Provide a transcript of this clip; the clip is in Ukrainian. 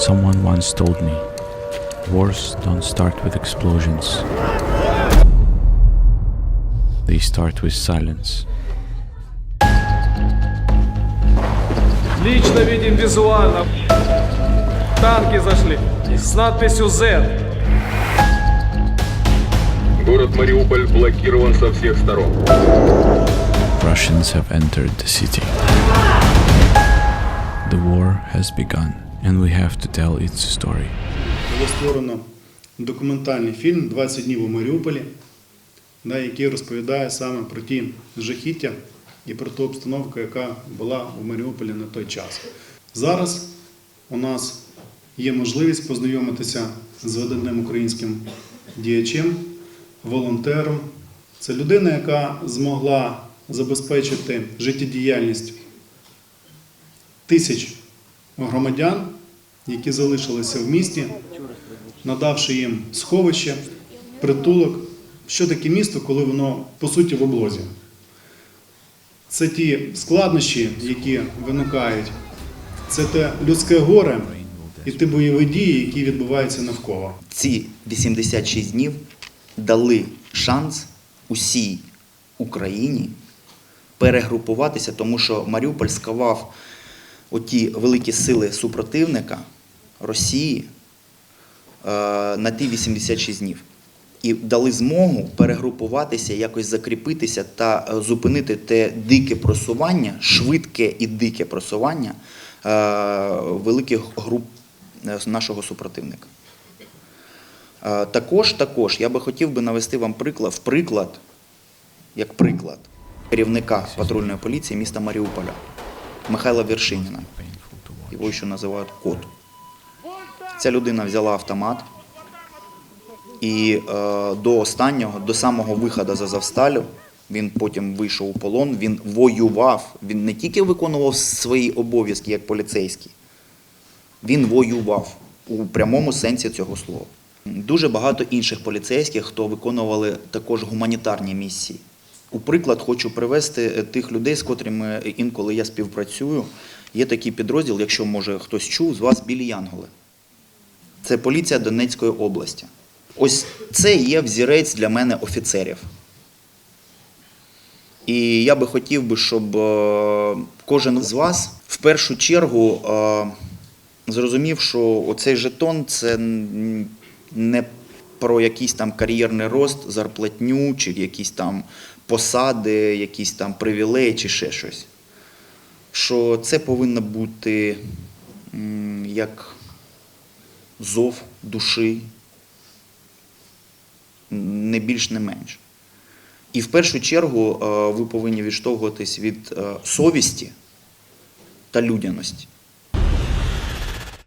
Someone once told me wars don't start with explosions, they start with silence. Лично видим визуально. Танки зашли с надписью Z. Город Мариуполь блокирован со всех сторон. Russians have entered the city. The war has begun, And we have to tell its story. Було створено документальний фільм «20 днів у Маріуполі, який розповідає саме про ті жахіття і про ту обстановку, яка була у Маріуполі на той час. Зараз у нас є можливість познайомитися з видатним українським діячем, волонтером. Це людина, яка змогла забезпечити життєдіяльність тисяч громадян, які залишилися в місті, надавши їм сховище, притулок. Що таке місто, коли воно по суті в облозі? Це ті складнощі, які виникають, це те людське горе і ті бойові дії, які відбуваються навколо. ці 86 днів дали шанс усій Україні перегрупуватися, тому що Маріуполь сковав оті великі сили супротивника Росії е, на ті 86 днів. І дали змогу перегрупуватися, якось закріпитися та е, зупинити те дике просування, швидке і дике просування е, великих груп нашого супротивника. Також, також я би хотів би навести вам приклад, в приклад, як приклад, керівника патрульної поліції міста Маріуполя Михайла watch. Його ще називають кот. Ця людина взяла автомат і е, до останнього, до самого виходу з Азовсталю, він потім вийшов у полон, він воював. Він не тільки виконував свої обов'язки як поліцейський, він воював у прямому сенсі цього слова. Дуже багато інших поліцейських, хто виконували також гуманітарні місії. У приклад хочу привести е, тих людей, з котрими інколи я співпрацюю. Є такий підрозділ, якщо може хтось чув, з вас білі Янголи. Це поліція Донецької області. Ось це є взірець для мене офіцерів. І я би хотів би, щоб е, кожен з вас в першу чергу е, зрозумів, що оцей жетон це не про якийсь там кар'єрний рост, зарплатню, чи якісь там посади, якісь там привілеї, чи ще щось. Що це повинно бути як зов душі, не більш, не менш. І в першу чергу е, ви повинні відштовхуватись від е, совісті та людяності.